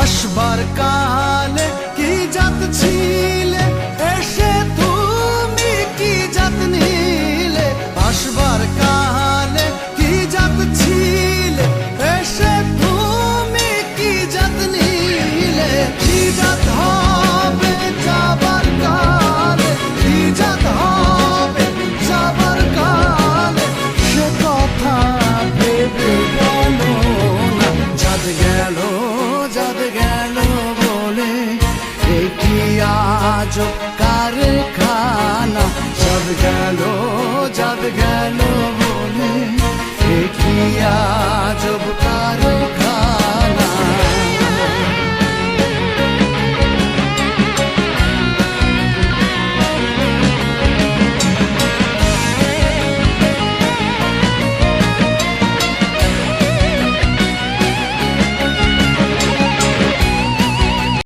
আসবার কালে কি জাত ছিলে? এসে তুমি কি জাত নিলে? আসবার কালে কি জাত ছিলে? এসে তুমি কি জাত নিলে? কি জাত হবে যাবার কালে? কি জাত হবে যাবার কালে? সে কথা ভেবে গেল না যাদ গেল আজ কারখানা যাদ গেল